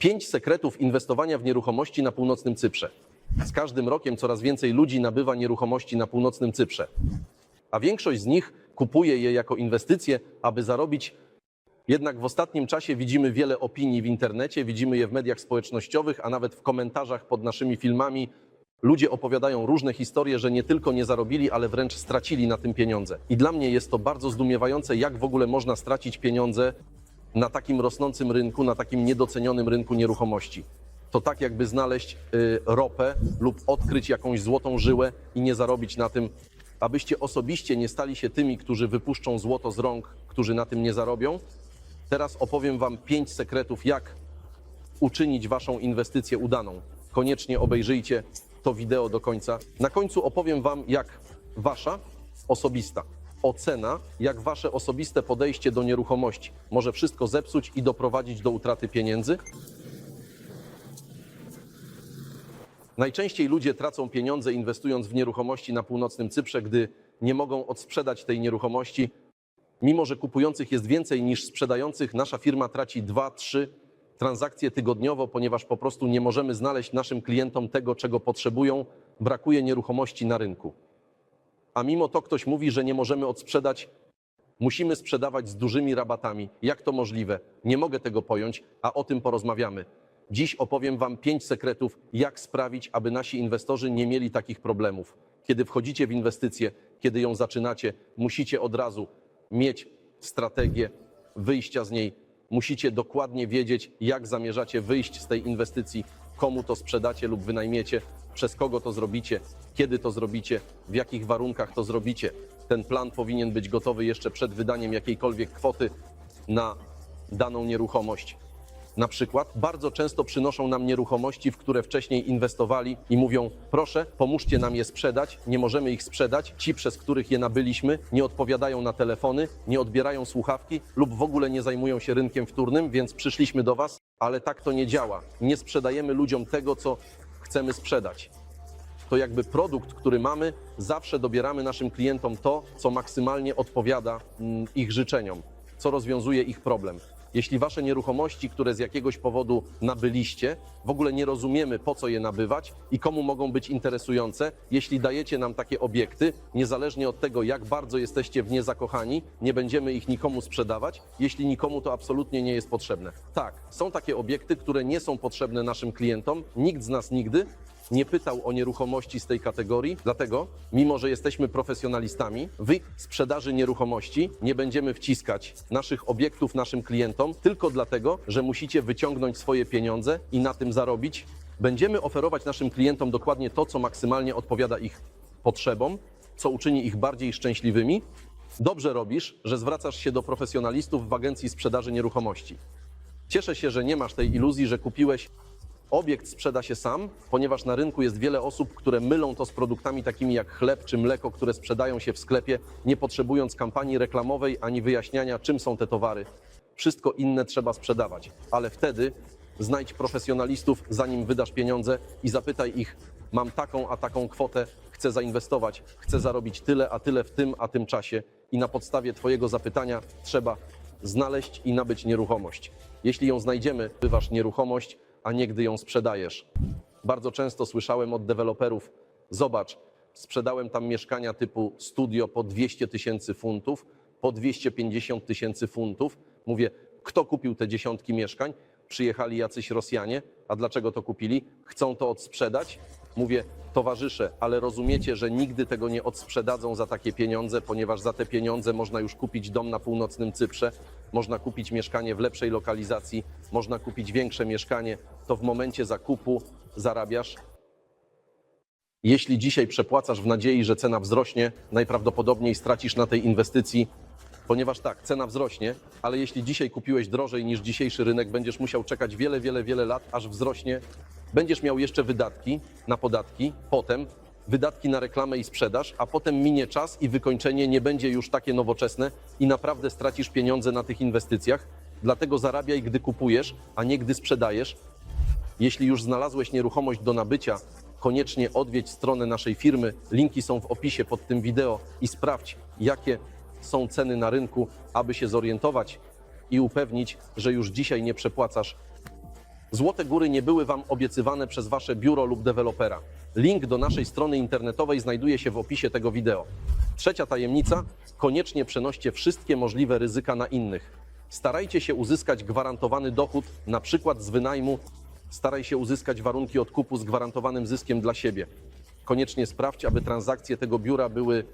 Pięć sekretów inwestowania w nieruchomości na północnym Cyprze. Z każdym rokiem coraz więcej ludzi nabywa nieruchomości na północnym Cyprze, a większość z nich kupuje je jako inwestycje, aby zarobić. Jednak w ostatnim czasie widzimy wiele opinii w internecie, widzimy je w mediach społecznościowych, a nawet w komentarzach pod naszymi filmami. Ludzie opowiadają różne historie, że nie tylko nie zarobili, ale wręcz stracili na tym pieniądze. I dla mnie jest to bardzo zdumiewające, jak w ogóle można stracić pieniądze na takim rosnącym rynku, na takim niedocenionym rynku nieruchomości. To tak jakby znaleźć y, ropę lub odkryć jakąś złotą żyłę i nie zarobić na tym, abyście osobiście nie stali się tymi, którzy wypuszczą złoto z rąk, którzy na tym nie zarobią. Teraz opowiem Wam pięć sekretów, jak uczynić Waszą inwestycję udaną. Koniecznie obejrzyjcie to wideo do końca. Na końcu opowiem Wam, jak Wasza osobista ocena, jak Wasze osobiste podejście do nieruchomości może wszystko zepsuć i doprowadzić do utraty pieniędzy. Najczęściej ludzie tracą pieniądze inwestując w nieruchomości na północnym Cyprze, gdy nie mogą odsprzedać tej nieruchomości. Mimo, że kupujących jest więcej niż sprzedających, nasza firma traci 2-3 transakcje tygodniowo, ponieważ po prostu nie możemy znaleźć naszym klientom tego, czego potrzebują. Brakuje nieruchomości na rynku. A mimo to ktoś mówi, że nie możemy odsprzedać, musimy sprzedawać z dużymi rabatami. Jak to możliwe? Nie mogę tego pojąć, a o tym porozmawiamy. Dziś opowiem Wam pięć sekretów, jak sprawić, aby nasi inwestorzy nie mieli takich problemów. Kiedy wchodzicie w inwestycję, kiedy ją zaczynacie, musicie od razu mieć strategię wyjścia z niej. Musicie dokładnie wiedzieć, jak zamierzacie wyjść z tej inwestycji, komu to sprzedacie lub wynajmiecie, przez kogo to zrobicie, kiedy to zrobicie, w jakich warunkach to zrobicie. Ten plan powinien być gotowy jeszcze przed wydaniem jakiejkolwiek kwoty na daną nieruchomość. Na przykład bardzo często przynoszą nam nieruchomości, w które wcześniej inwestowali i mówią: Proszę, pomóżcie nam je sprzedać. Nie możemy ich sprzedać. Ci, przez których je nabyliśmy, nie odpowiadają na telefony, nie odbierają słuchawki lub w ogóle nie zajmują się rynkiem wtórnym, więc przyszliśmy do Was, ale tak to nie działa. Nie sprzedajemy ludziom tego, co chcemy sprzedać. To jakby produkt, który mamy, zawsze dobieramy naszym klientom to, co maksymalnie odpowiada mm, ich życzeniom, co rozwiązuje ich problem. Jeśli wasze nieruchomości, które z jakiegoś powodu nabyliście, w ogóle nie rozumiemy, po co je nabywać i komu mogą być interesujące, jeśli dajecie nam takie obiekty, niezależnie od tego, jak bardzo jesteście w nie zakochani, nie będziemy ich nikomu sprzedawać, jeśli nikomu to absolutnie nie jest potrzebne. Tak, są takie obiekty, które nie są potrzebne naszym klientom, nikt z nas nigdy, nie pytał o nieruchomości z tej kategorii, dlatego, mimo że jesteśmy profesjonalistami, w sprzedaży nieruchomości nie będziemy wciskać naszych obiektów naszym klientom tylko dlatego, że musicie wyciągnąć swoje pieniądze i na tym zarobić. Będziemy oferować naszym klientom dokładnie to, co maksymalnie odpowiada ich potrzebom, co uczyni ich bardziej szczęśliwymi. Dobrze robisz, że zwracasz się do profesjonalistów w agencji sprzedaży nieruchomości. Cieszę się, że nie masz tej iluzji, że kupiłeś Obiekt sprzeda się sam, ponieważ na rynku jest wiele osób, które mylą to z produktami takimi jak chleb czy mleko, które sprzedają się w sklepie, nie potrzebując kampanii reklamowej ani wyjaśniania, czym są te towary. Wszystko inne trzeba sprzedawać, ale wtedy znajdź profesjonalistów, zanim wydasz pieniądze i zapytaj ich: Mam taką a taką kwotę, chcę zainwestować, chcę zarobić tyle a tyle w tym a tym czasie, i na podstawie Twojego zapytania trzeba znaleźć i nabyć nieruchomość. Jeśli ją znajdziemy, bywasz nieruchomość, a nie gdy ją sprzedajesz. Bardzo często słyszałem od deweloperów: Zobacz, sprzedałem tam mieszkania typu studio po 200 tysięcy funtów, po 250 tysięcy funtów. Mówię, kto kupił te dziesiątki mieszkań? Przyjechali jacyś Rosjanie. A dlaczego to kupili? Chcą to odsprzedać? Mówię, towarzysze, ale rozumiecie, że nigdy tego nie odsprzedadzą za takie pieniądze, ponieważ za te pieniądze można już kupić dom na północnym Cyprze, można kupić mieszkanie w lepszej lokalizacji, można kupić większe mieszkanie. To w momencie zakupu zarabiasz jeśli dzisiaj przepłacasz w nadziei, że cena wzrośnie, najprawdopodobniej stracisz na tej inwestycji, ponieważ tak, cena wzrośnie, ale jeśli dzisiaj kupiłeś drożej niż dzisiejszy rynek, będziesz musiał czekać wiele, wiele, wiele lat, aż wzrośnie. Będziesz miał jeszcze wydatki na podatki, potem wydatki na reklamę i sprzedaż, a potem minie czas i wykończenie nie będzie już takie nowoczesne i naprawdę stracisz pieniądze na tych inwestycjach. Dlatego zarabiaj, gdy kupujesz, a nie gdy sprzedajesz. Jeśli już znalazłeś nieruchomość do nabycia, koniecznie odwiedź stronę naszej firmy. Linki są w opisie pod tym wideo i sprawdź, jakie są ceny na rynku, aby się zorientować i upewnić, że już dzisiaj nie przepłacasz Złote góry nie były Wam obiecywane przez Wasze biuro lub dewelopera. Link do naszej strony internetowej znajduje się w opisie tego wideo. Trzecia tajemnica: koniecznie przenoście wszystkie możliwe ryzyka na innych. Starajcie się uzyskać gwarantowany dochód, na przykład z wynajmu. Staraj się uzyskać warunki odkupu z gwarantowanym zyskiem dla siebie. Koniecznie sprawdź, aby transakcje tego biura były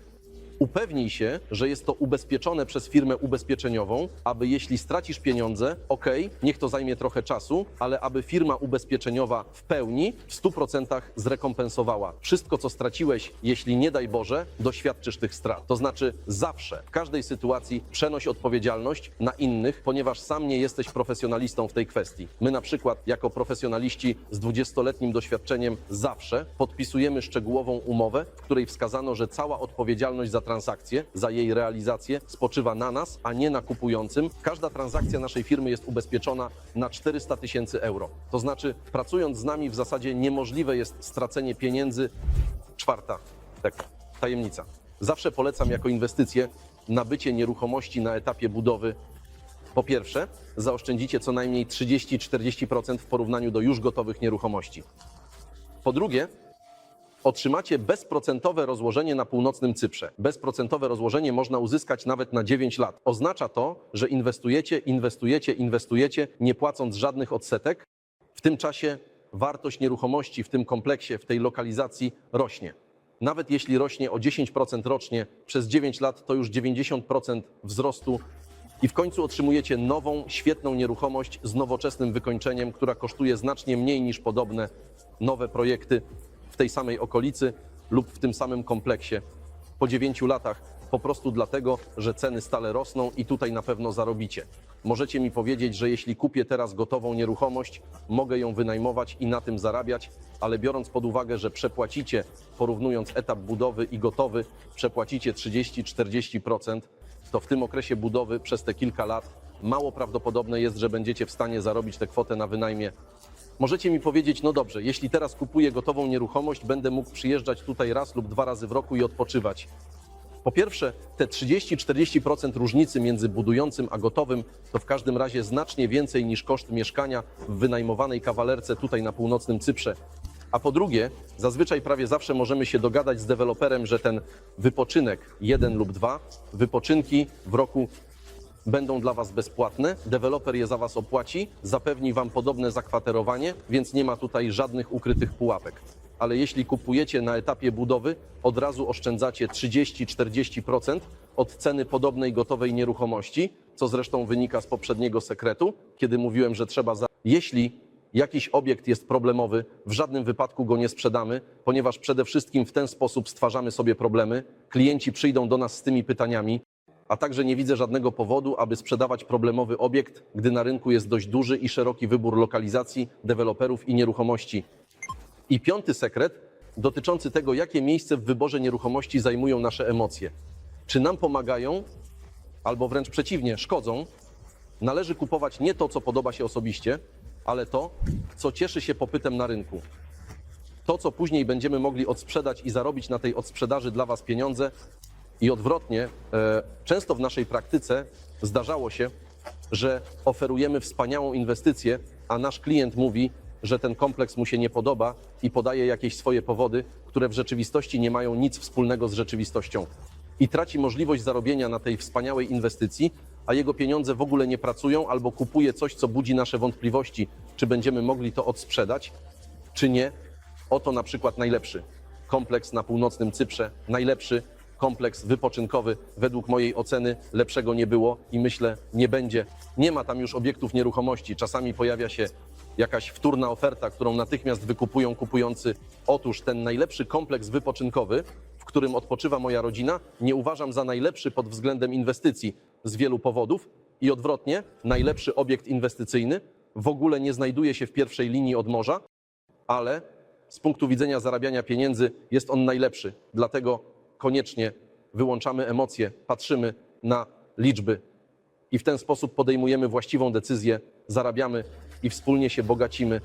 Upewnij się, że jest to ubezpieczone przez firmę ubezpieczeniową, aby jeśli stracisz pieniądze, ok, niech to zajmie trochę czasu, ale aby firma ubezpieczeniowa w pełni, w 100% zrekompensowała wszystko, co straciłeś, jeśli nie daj Boże, doświadczysz tych strat. To znaczy zawsze, w każdej sytuacji przenoś odpowiedzialność na innych, ponieważ sam nie jesteś profesjonalistą w tej kwestii. My na przykład, jako profesjonaliści z 20-letnim doświadczeniem, zawsze podpisujemy szczegółową umowę, w której wskazano, że cała odpowiedzialność za transakcję, za jej realizację spoczywa na nas, a nie na kupującym. Każda transakcja naszej firmy jest ubezpieczona na 400 tysięcy euro. To znaczy, pracując z nami w zasadzie niemożliwe jest stracenie pieniędzy. Czwarta tak, tajemnica. Zawsze polecam jako inwestycję nabycie nieruchomości na etapie budowy po pierwsze, zaoszczędzicie co najmniej 30-40% w porównaniu do już gotowych nieruchomości. Po drugie, otrzymacie bezprocentowe rozłożenie na północnym Cyprze. Bezprocentowe rozłożenie można uzyskać nawet na 9 lat. Oznacza to, że inwestujecie, inwestujecie, inwestujecie, nie płacąc żadnych odsetek. W tym czasie wartość nieruchomości w tym kompleksie, w tej lokalizacji rośnie. Nawet jeśli rośnie o 10% rocznie przez 9 lat, to już 90% wzrostu i w końcu otrzymujecie nową, świetną nieruchomość z nowoczesnym wykończeniem, która kosztuje znacznie mniej niż podobne nowe projekty w tej samej okolicy lub w tym samym kompleksie po 9 latach, po prostu dlatego, że ceny stale rosną i tutaj na pewno zarobicie. Możecie mi powiedzieć, że jeśli kupię teraz gotową nieruchomość, mogę ją wynajmować i na tym zarabiać, ale biorąc pod uwagę, że przepłacicie, porównując etap budowy i gotowy, przepłacicie 30-40%, to w tym okresie budowy przez te kilka lat mało prawdopodobne jest, że będziecie w stanie zarobić tę kwotę na wynajmie. Możecie mi powiedzieć, no dobrze, jeśli teraz kupuję gotową nieruchomość, będę mógł przyjeżdżać tutaj raz lub dwa razy w roku i odpoczywać. Po pierwsze, te 30-40% różnicy między budującym a gotowym to w każdym razie znacznie więcej niż koszt mieszkania w wynajmowanej kawalerce tutaj na północnym Cyprze. A po drugie, zazwyczaj prawie zawsze możemy się dogadać z deweloperem, że ten wypoczynek jeden lub dwa, wypoczynki w roku będą dla Was bezpłatne. Deweloper je za Was opłaci, zapewni Wam podobne zakwaterowanie, więc nie ma tutaj żadnych ukrytych pułapek. Ale jeśli kupujecie na etapie budowy, od razu oszczędzacie 30-40% od ceny podobnej gotowej nieruchomości, co zresztą wynika z poprzedniego sekretu, kiedy mówiłem, że trzeba za. Jeśli jakiś obiekt jest problemowy, w żadnym wypadku go nie sprzedamy, ponieważ przede wszystkim w ten sposób stwarzamy sobie problemy. Klienci przyjdą do nas z tymi pytaniami, a także nie widzę żadnego powodu, aby sprzedawać problemowy obiekt, gdy na rynku jest dość duży i szeroki wybór lokalizacji, deweloperów i nieruchomości. I piąty sekret dotyczący tego, jakie miejsce w wyborze nieruchomości zajmują nasze emocje. Czy nam pomagają, albo wręcz przeciwnie, szkodzą, należy kupować nie to, co podoba się osobiście, ale to, co cieszy się popytem na rynku. To, co później będziemy mogli odsprzedać i zarobić na tej odsprzedaży dla Was pieniądze, i odwrotnie, e, często w naszej praktyce zdarzało się, że oferujemy wspaniałą inwestycję, a nasz klient mówi, że ten kompleks mu się nie podoba i podaje jakieś swoje powody, które w rzeczywistości nie mają nic wspólnego z rzeczywistością. I traci możliwość zarobienia na tej wspaniałej inwestycji, a jego pieniądze w ogóle nie pracują albo kupuje coś, co budzi nasze wątpliwości, czy będziemy mogli to odsprzedać, czy nie. Oto na przykład najlepszy kompleks na północnym Cyprze, najlepszy kompleks wypoczynkowy. Według mojej oceny lepszego nie było i myślę nie będzie. Nie ma tam już obiektów nieruchomości. Czasami pojawia się jakaś wtórna oferta, którą natychmiast wykupują kupujący. Otóż ten najlepszy kompleks wypoczynkowy, w którym odpoczywa moja rodzina, nie uważam za najlepszy pod względem inwestycji z wielu powodów i odwrotnie, najlepszy obiekt inwestycyjny w ogóle nie znajduje się w pierwszej linii od morza, ale z punktu widzenia zarabiania pieniędzy jest on najlepszy. Dlatego koniecznie wyłączamy emocje, patrzymy na liczby i w ten sposób podejmujemy właściwą decyzję, zarabiamy i wspólnie się bogacimy